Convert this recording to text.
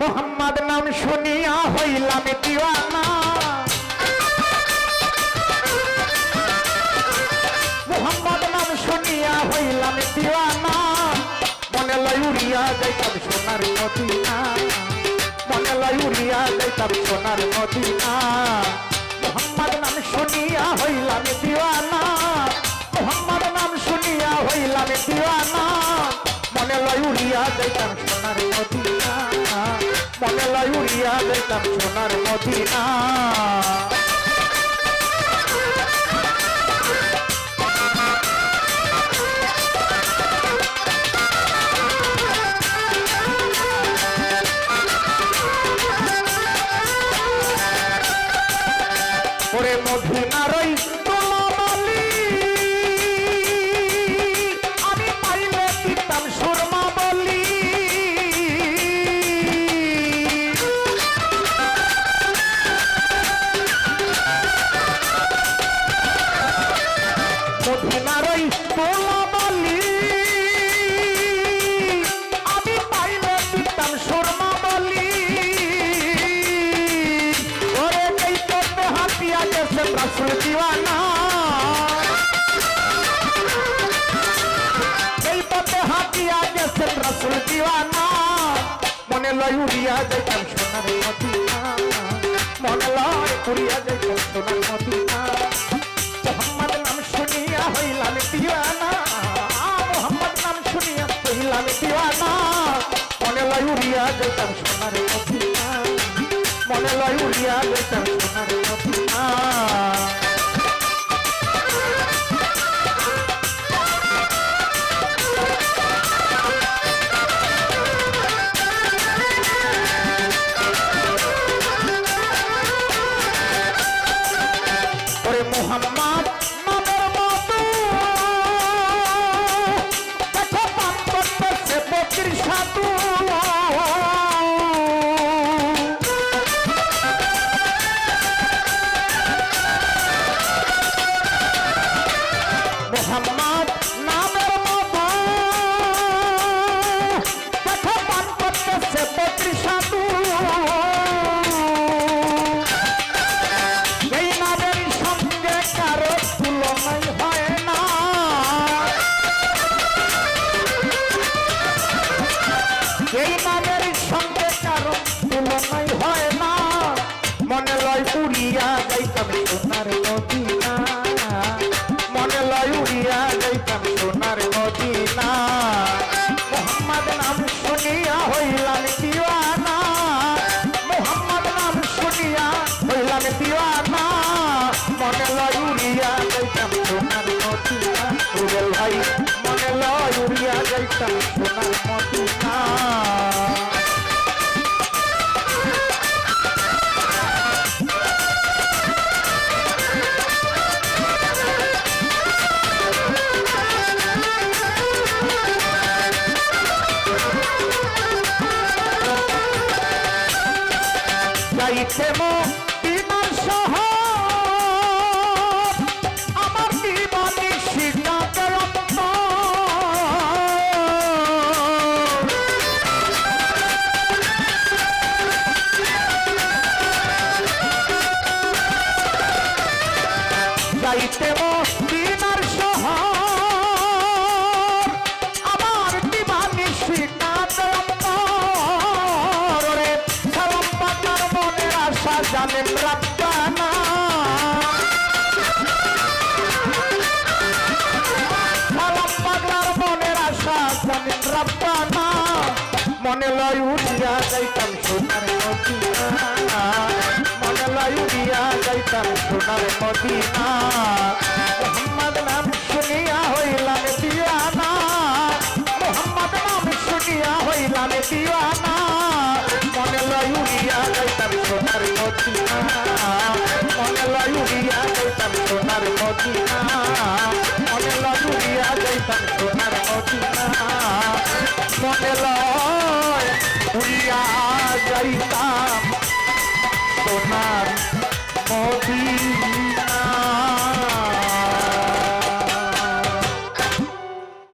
মোহাম্মদ নাম শুনিয়া হইলাম দিওয়ানা। মোহাম্মদ নাম শুনিয়া হইলাম দিওয়ানা। মনে লয় উড়িয়া যাইতাম সোনার মদিনা। মনে লয় উড়িয়া যাইতাম সোনার মদিনা। মোহাম্মদ নাম শুনিয়া হইলাম দিওয়ানা। মোহাম্মদ নাম শুনিয়া হইলাম দিওয়ানা। মনে লয় উড়িয়া যাইতাম সোনার মদিনা। মনে লয় উড়িয়া যাইতাম সোনার মদিনা। ওরে মনে লয় উড়িয়া যাইতাম সোনার মদিনা। মনে লয় উড়িয়া যাইতাম সোনার মদিনা। মোহাম্মদ নাম শুনিয়া হইলাম দিওয়ানা। মোহাম্মদ নাম শুনিয়া হইলাম দিওয়ানা। মনে লয় উড়িয়া যাইতাম মদিনা মোহাম্মদ নাম শুনিয়া হইলাম দিওয়ানা। মোহাম্মদ নাম শুনিয়া হইলাম দিওয়ানা। মনে লয় যাইতে মো বিমান সহ। আমার বিমানে যাইতে মো জানেন রাব্বানা সালাম পাগলার মনের আশা জানেন রাব্বানা মনে লয় উঠিয়া যাইতাম সোনার মদিনা। মনে লয় উঠিয়া যাইতাম সোনার মদিনা। মোহাম্মদ নাম শুনিয়া হইলাম দিয়ানা। মোহাম্মদ নাম শুনিয়া হইলাম দিওয়ানা মনে লয় উড়িয়া সোনার মদিনা মনে লয় উড়িয়া সোনার মদিনা মনে লয় উড়িয়া সোনার মদিনা মনে লয় উড়িয়া যাইতাম সোনার মদিনা